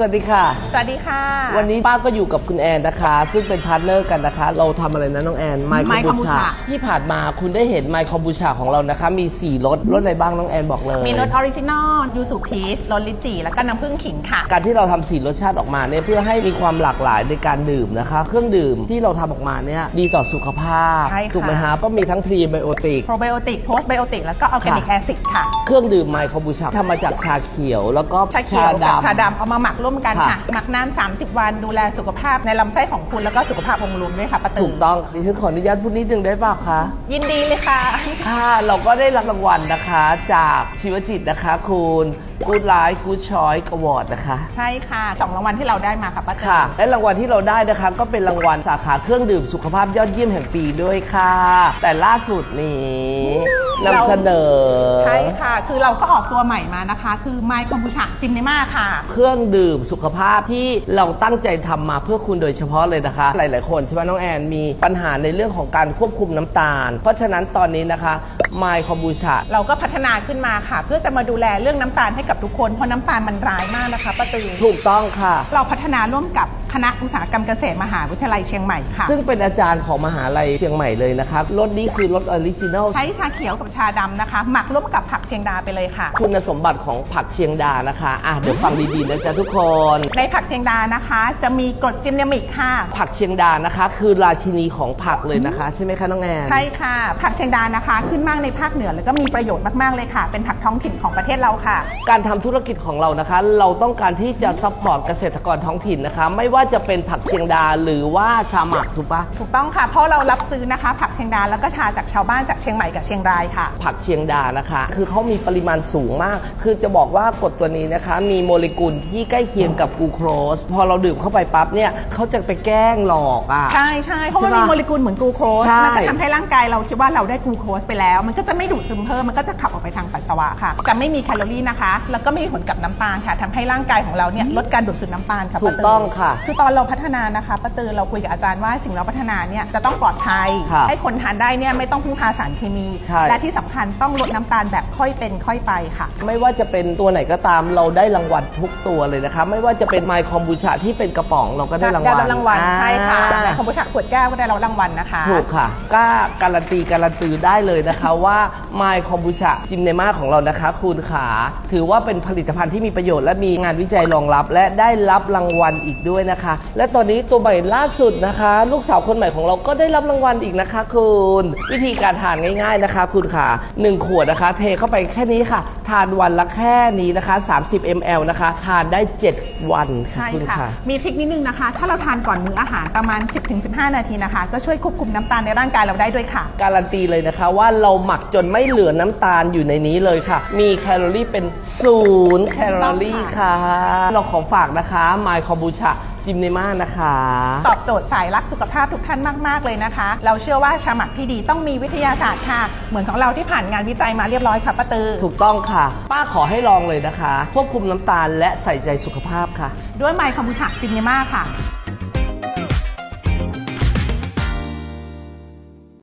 สวัสดีค่ะ สวัสดีค่ะ วันนี้ป้าก็อยู่กับคุณแอนนะคะ ซึ่งเป็นพาร์ทเนอร์กันนะคะ เราทำอะไรนะน้องแอนไมค์คอม My บูชา Kombucha ที่ผ่านมาคุณได้เห็นไมค์คอมบูชาของเรานะคะ มี 4รสรสอะไรบ้างน้องแอนบอกเลย มีรสออริจินอลยูสุพีชรสลิจีแล้วก็น้ำผึ้งขิงค่ะ การที่เราทำสีรสชาติออกมาเนี่ยเพื่อให้มีความหลากหลายในการดื่มนะคะ เครื่องดื่มที่เราทำออกมาเนี่ยดีต่อสุขภาพใช่ค่ะถูกไหมฮะก็มีทั้งพรีไบโอติกโปรไบโอติกโพสไบโอติกแล้วก็ออร์แกนิกค่ะแอซิดค่ะเครื่องดื่มไมค์คอมบูชาทำมาจากชาเขียว แล้วก็ชาเขียวกับดำชาดำเอามาหมักร่วมกันค่ะ ค่ะหมักน้ำ30 วันดูแลสุขภาพในลำไส้ของคุณแล้วก็สุขภาพองค์รวมด้วยค่ะป้าตืถูกต้องดิฉันขออนุญาตพูดนิดนึงได้เปล่าคะ ยินดีเลยค่ะ ค่ะ เราก็ได้รับรางวัลนะคะ จากชีวจิตนะคะ คุณกูดไลฟ์กูดชอยกวอร์ดนะคะ ใช่ค่ะสองรางวัลที่เราได้มาค่ะป้าตืค่ะ และรางวัลที่เราได้นะคะ ก็เป็นรางวัลสาขาเครื่องดื่มสุขภาพยอดเยี่ยมแห่งปีด้วยค่ะ แต่ล่าสุดนี้นำเสนอ ใช่ค่ะ คือเราก็ออกตัวใหม่มานะคะ คือไมค์คอมบูชาจิมเนมาค่ะ เครื่องดื่มสุขภาพที่เราตั้งใจทำมาเพื่อคุณโดยเฉพาะเลยนะคะ หลาย ๆ คนใช่ไหมน้องแอนมีปัญหาในเรื่องของการควบคุมน้ำตาล เพราะฉะนั้นตอนนี้นะคะ ไมค์คอมบูชาเราก็พัฒนาขึ้นมาค่ะ เพื่อจะมาดูแลเรื่องน้ำตาลให้กับทุกคนเพราะน้ำตาลมันร้ายมากนะคะป้าตือถูกต้องค่ะ เราพัฒนาร่วมกับคณะอุตสาหกรรมเกษตรมหาวิทยาลัยเชียงใหม่ค่ะ ซึ่งเป็นอาจารย์ของมหาลัยเชียงใหม่เลยนะคะรสนี้คือรสออริจินัลใช้ชาเขียวกับชาดำนะคะ หมักร่วมกับผักเชียงดาไปเลยค่ะ คุณสมบัติของผักเชียงดานะคะอะเดี๋ยวฟังดีๆนะจ๊ะทุกคน ในผักเชียงดานะคะ จะมีกรดจิมเนมิกค่ะ ผักเชียงดานะคะ คือราชินีของผักเลยนะคะ ใช่ไหมคะน้องแอน ใช่ค่ะ ผักเชียงดานะคะ ขึ้นมากในภาคเหนือแล้วก็มีประโยชน์มากๆเลยค่ะ เป็นผักท้องถิ่นของประเทศเราค่ะ การทำธุรกิจของเรานะคะ เราต้องการที่จะซัพพอร์ตเกษตรกรท้องถิ่นนะคะ ไม่ว่าจะเป็นผักเชียงดาหรือว่าชาหมักถูกปะถูกต้องค่ะ เพราะเรารับซื้อนะคะ ผักเชียงดาแล้วก็ชาจากชาวบ้านจากเชียงใหม่กับเชียงรายค่ะ ผักเชียงดานะคะ คือเขามีปริมาณสูงมาก คือจะบอกว่ากรดตัวนี้นะคะ มีโมเลกุลที่ใกล้เคียงกับกลูโคสพอเราดื่มเข้าไปปั๊บเนี่ยเขาจะไปแกล้งหลอกอะ ใช่ใช่เพราะมันใช่มีปะโมเลกุลเหมือนกลูโคสใช่ มันจะทำให้ร่างกายเราคิดว่าเราได้กลูโคสไปแล้วมันก็จะไม่ดูดซึมเพิ่มมันก็จะขับออกไปทางปัสสาวะค่ะ จะไม่มีแคลอรี่นะคะ แล้วก็ไม่มีผลกับน้ำตาลค่ะทำให้ร่างกายของเราเนี่ยลดการดูดซึมน้ำตาลค่ะถูกต้องค่ะ คือตอนเราพัฒนานะคะป้าตือเราคุยกับอาจารย์ว่าสิ่งเราพัฒนาเนี่ยจะต้องปลอดภัย ค่ะให้คนทานได้เนี่ยไม่ต้องพึ่งพาสารเคมี ใช่ และที่สำคัญต้องลดน้ำตาลแบบค่อยเป็นค่อยไปค่ะ ไม่ว่าจะเป็นตัวไหนก็ตามเราได้รางวัลทุกตัวเลยนะคะ ไม่ว่าจะเป็นไมค์คอมบูชาที่เป็นกระป๋องเราก็ได้รางวัลได้รางวัลใช่ค่ะอ่าในคอมบูชาขวดแก้วก็ได้รับรางวัลนะคะ ถูกค่ะกล้าการันตีการันตีได้เลยนะคะว่าไมค์คอมบูชาจิมเนมาของเรานะคะคุณขาถือว่าเป็นผลิตภัณฑ์ที่มีประโยชน์และมีงานวิจัยรองรับ และได้รับรางวัลอีกด้วยนะคะ และตอนนี้ตัวใหม่ล่าสุดนะคะ ลูกสาวคนใหม่ของเราก็ได้รับรางวัลอีกนะคะ คุณ วิธีการทานง่ายๆนะคะ คุณขาหนึ่งขวดนะคะ เทเข้าไปแค่นี้ค่ะ ทานวันละแค่นี้นะคะ 30 ml นะคะ ทานได้ 7 วันค่ะใช่คุณค่ะ ค่ะ มีทริคนิดนึงนะคะ ถ้าเราทานก่อนมื้ออาหารประมาณ 10-15 นาทีนะคะ ก็ช่วยควบคุมน้ำตาลในร่างกายเราได้ด้วยค่ะ การันตีเลยนะคะว่าเราหมักจนไม่เหลือน้ำตาลอยู่ในนี้เลยค่ะ มีแคลอรี่เป็นศูนย์แคลอรี่ค่ะ เราขอฝากนะคะไมค์คอมบูชาจิมเนมานะคะ ตอบโจทย์สายรักสุขภาพทุกท่านมาก ๆ เลยนะคะ เราเชื่อว่าชาหมักที่ดีต้องมีวิทยาศาสตร์ค่ะ เหมือนของเราที่ผ่านงานวิจัยมาเรียบร้อยค่ะป้าตือ ถูกต้องค่ะ ป้าขอให้ลองเลยนะคะ ควบคุมน้ำตาลและใส่ใจสุขภาพค่ะ ด้วยไมค์คอมบูชาจินเนมาค่ะ